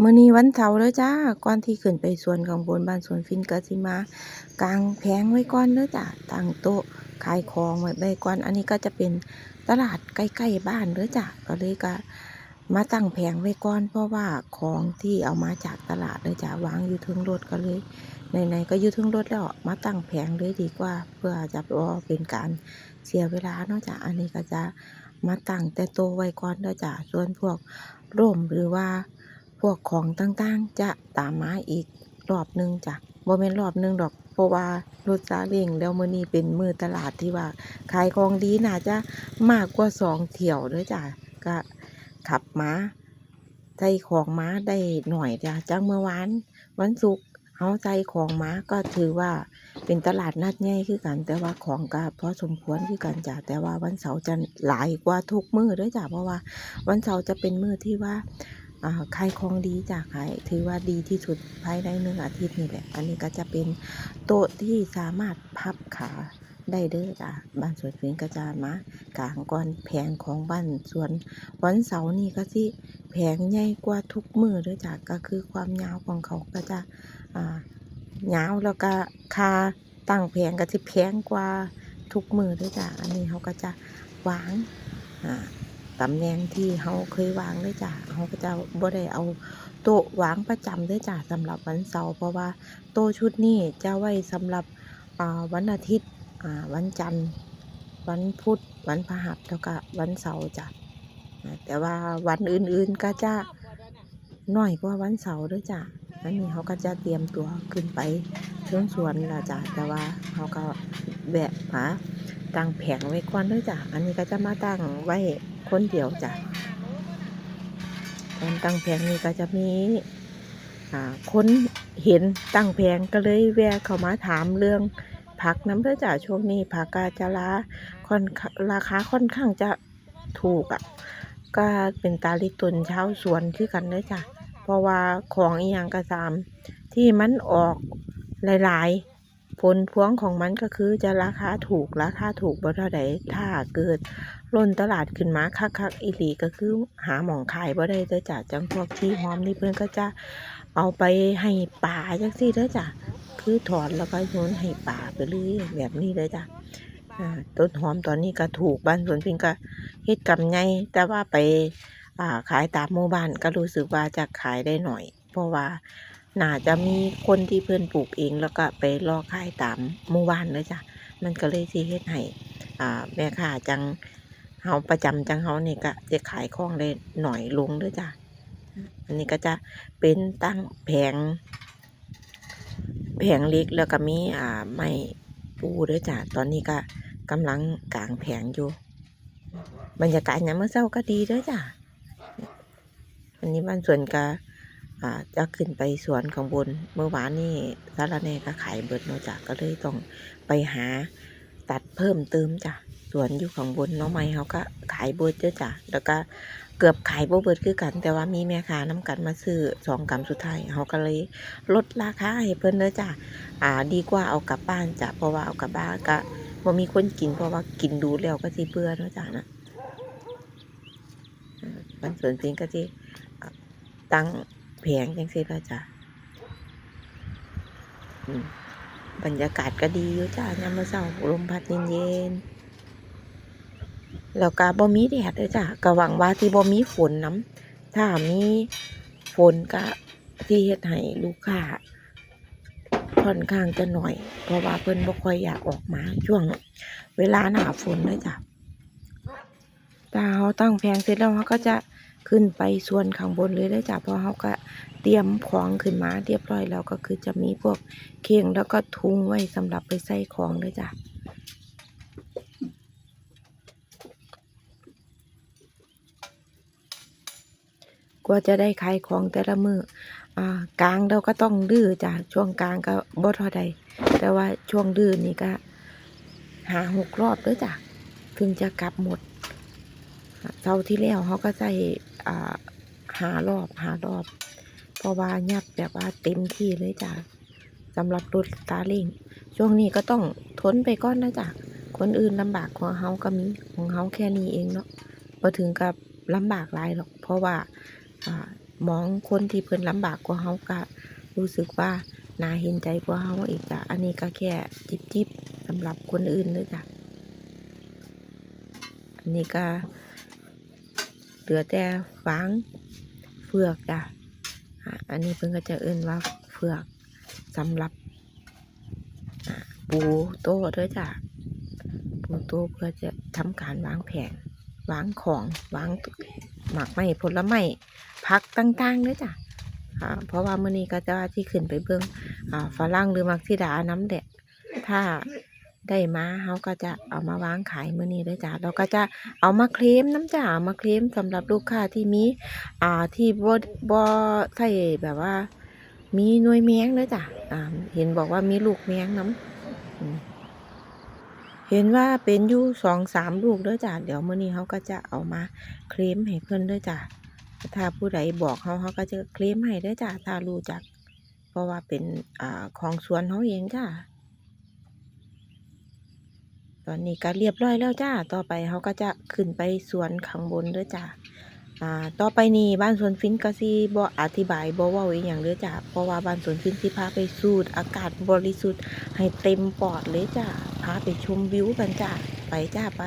มื้อนี้วันเสาร์เด้อจ้าก่อนที่ขึ้นไปสวนข้างบนบ้านสวนฟินก็สิมากางแผงไว้ก่อนเด้อจ้าตั้งโต๊ะขายของไว้ไวก่อน อันนี้ก็จะเป็นตลาดใกล้ๆบ้านเด้อจ้าก็เลยก็มาตั้งแผงไว้ก่อน เพราะว่าของที่เอามาจากตลาดเด้อจ้าวางอยู่ทึงรถก็เลยไหนๆก็อยู่ทึงรถแล้วมาตั้งแผงเลยดีกว่า เพื่อจะบ่เป็นการเสียเวลาเนาะจ้าอันนี้ก็จะมาตั้งแต่โตะไว้ก่อนเด้อจ้าส่วนพวกร่มหรือว่า พวกของต่างๆ จะตามมาอีกรอบหนึ่งจ้ะบ่แม่นรอบหนึ่งดอก เพราะว่ารถซาเล้งแล้วมื้อนี้เป็นมื้อตลาดที่ว่า ขายของดีน่าจะมากกว่าสองเที่ยวเด้อจ้ะก็ขับมาใส่ของมาได้หน่อยจ้ะจากเมื่อวานวันศุกร์เฮาใส่ของมาก็ถือว่าเป็นตลาดนัดใหญ่คือกัน แต่ว่าของก็พอสมควรคือกันจ้ะแต่ว่าวันเสาร์จะหลายกว่าทุกมื้อเด้อจ้ะเพราะว่า วันเสาร์จะเป็นมื้อที่ว่า ขายของดีจ้ะขายถือว่าดีที่สุดภายในหนึ่งอาทิตย์นี่แหละ อันนี้ก็จะเป็นโต๊ะที่สามารถพับขาได้เด้อจ้ะบ้านสวนฟินก็จะมากลางก่อนแผงของบ้านสวนวันเสาร์นี่ก็สิแผงใหญ่กว่าทุกมือเด้อจ้ะก็คือความยาวของเขาก็จะอ่ายาวแล้วก็คาตั้งแผงก็สิแพงกว่าทุกมือเด้อจ้ะอันนี้เขาก็จะวางอ่า ตำแหน่งที่เขาเคยวางเลยจ้ะเขาก็จะบ่ได้เอาโต๊ะวางประจำเลยจ้ะสำหรับวันเสาร์เพราะว่าโต๊ะชุดนี้จะไว้สำหรับวันอาทิตย์วันจันทร์ วันพุธวันพฤหัสแล้วก็วันเสาร์จ้ะแต่ว่าวันอื่นๆก็จะน้อยกว่าวันเสาร์ด้วยจ้ะอันนี้เขาก็จะเตรียมตัวขึ้นไปเชิงสวนละจ้ะแต่ว่าเขาก็แวะมาตั้งแผงไว้ก่อนด้วยจ้ะอันนี้ก็จะมาตั้งไว้ คนเดียวจ้ะการตั้งแผงนี่ก็จะมีคนเห็นตั้งแผงก็เลยแวะเข้ามาถามเรื่องผักน้ำเด้อจ้ะช่วงนี้ผักกาจะลาค่อนราคาค่อนข้างจะถูกอะ ก็เป็นตาลิตุนชาวสวนคือกันเด้อจ้ะ เพราะว่าของอีหยังกระซามที่มันออกหลายๆ ผลพวงของมันก็คือจะราคาถูกราคาถูกบ่เท่าใดถ้าเกิด ล้นตลาดขึ้นมาคักๆอีหลีก็คือหาหมองขายบ่ได้เด้อจ้ะจังพวกที่หอมนี่เพิ่นก็จะเอาไปให้ป่าจังซี่เด้อจ้ะคือถอนแล้วก็โยนให้ป่าไปเรื่อยแบบนี้เลยจ้ะต้นหอมตอนนี้ก็ถูกบ้านสวนเพิ่นก็เฮ็ดกำไงแต่ว่าไปาขายตามหมู่บ้านก็รู้สึกว่าจะขายได้หน่อย เพราะว่าน่าจะมีคนที่เพิ่อนปลูกเองแล้วก็ไปรอขายตามหมู่บ้านเลยจ้ะมันก็เลยสิเฮ็ดให้แม่ค้าจัง เฮาประจำจังเฮานี่ก็จะขายของได้หน่อยลงเด้วยจ้ะ อันนี้ก็จะเป็นตั้งแผง แผงเล็กแล้วก็มีอ่าไม้ปูเด้วยจ้ะ ตอนนี้ก็กำลังกางแผงอยู่ บรรยากาศยามมื้อเช้าก็ดีเด้วยจ้ะ อันนี้บ้านสวนก็อ่าจะขึ้นไปสวนข้างบนเมื่อวานนี่สาระแหน่ก็ขายเบิดเนาะจ้ะก็เลยต้องไปหาตัดเพิ่มเติมจ้ะ สวนอยู่ข้างบนน้องไม้เขาก็ขายเบิดเด้อจ้ะแล้วก็เกือบขายบ่เบิดคือกัน แต่ว่ามีแม่ค้าน้ำกันมาซื้อสองกรัมสุดท้ายเขาก็เลยลดราคาให้เพิ่นเด้อจ้ะอ่า ดีกว่าเอากลับบ้านจ้ะเพราะว่าเอากลับบ้านก็บ่มีคนกินเพราะว่ากินดูแล้วก็สิเบื่อเนาะจ้ะนะอ่าบ้านสวนจริงก็สิอ่ตั้งแผงจังซี่ล้วจ้ะบรรยากาศก็ดีอยู่จ้ะยามมื้อเช้าลมพัดเย็นๆ แล้วก็บ่มีแดดด้อจ้ะก็หวังว่าที่บ่มีฝนน้ำถ้ามีฝนก็สิเฮ็ดให้ลูกค้าค่อนข้างจะน้อย เพราะว่าเพิ่นบ่ค่อยอยากออกมาช่วงเวลาหน้าฝนด้อจ้ะถ้าเราตั้งแผงเสร็จแล้วเราก็จะขึ้นไปส่วนข้างบนเลยเด้จ้ะเพราะเราก็เตรียมของขึ้นมาเรียบร้อยแล้วก็คือจะมีพวกเข่งแล้วก็ถุงไว้สำหรับไปใส่ของเด้จ้ะ ว่าจะได้ขายของแต่ละมืออ่ากลางเราก็ต้องดื้อจ้ะช่วงกลางก็บ่เท่าใด แต่ว่าช่วงดื้อนี่ก็ หาหกรอบเด้วยจ้ะถึงจะกลับหมดเสาที่แล้วเขาก็ใส่อ่าหารอบหารอบ เพราะว่ายับแบบว่าเต็มที่เลยจ้ะสำหรับรถตาเล่งช่วงนี้ก็ต้องทนไปก่อนนะจ้ะคนอื่นลำบากของเขาก็มีของเขาแค่นี้เองเนาะพอถึงกับลำบากหลายหรอก เพราะว่า มองคนที่เพิ่นลำบากกว่าเฮาก็รู้สึกว่าน่าเห็นใจกว่าเฮาอีกจ้ะอันนี้ก็แค่จิบๆสำหรับคนอื่นเด้อจ้ะอันนี้ก็เหลือแต่ฟางเฟือกจ้ะอันนี้เพิ่นก็จะเอิ้นว่าเฟือกสำหรับปูโต๊ะเด้อจ้ะปูโต๊ะเพื่อจะทำการวางแผนวางของวาง หมากไม้ผลไม้ผักต่างๆเด้อจ้ะเพราะว่ามื้อนี้ก็จะที่ขึ้นไปเบิ่งอ่าฝรั่งหรือมักซิดาน้ำแดดถ้าได้มาเฮาก็จะเอามาวางขายมื้อนี้เด้อจ้ะเราก็จะเอามาเคลมน้ำจ้ามาเคลมสำหรับลูกค้าที่มีอ่าที่บ่บ่ใช่แบบว่า มีหน่วยแมงด้อจ้ะอ่าเห็นบอกว่ามีลูกแมงน้ำ เห็นว่าเป็นอยู่สองสามลูกเด้อจ้ะเดี๋ยวมื้อนี้เขาก็จะเอามาเคลมให้เพิ่อนเด้อจ้ะถ้าผู้ใดบอกเขาเขาก็จะเคลมให้เด้อจ้ะถ้ารู้จัก เพราะว่าเป็นอ่าของสวนเขาเองจ้ะตอนนี้ก็เรียบร้อยแล้วจ้า ต่อไปเขาก็จะขึ้นไปสวนข้างบนด้อจ้ะอ่า ต่อไปนี้บ้านสวนฟินก็สิบ่อธิบายบ่เว้าอีหยังเด้อจ้ะเพราะว่าบ้านสวนฟินสิพาไปสูดอากาศบริสุทธิ์ให้เต็มปอดเลยจ้ะ พาไปชมวิวกันจ้ะไปจ้าไป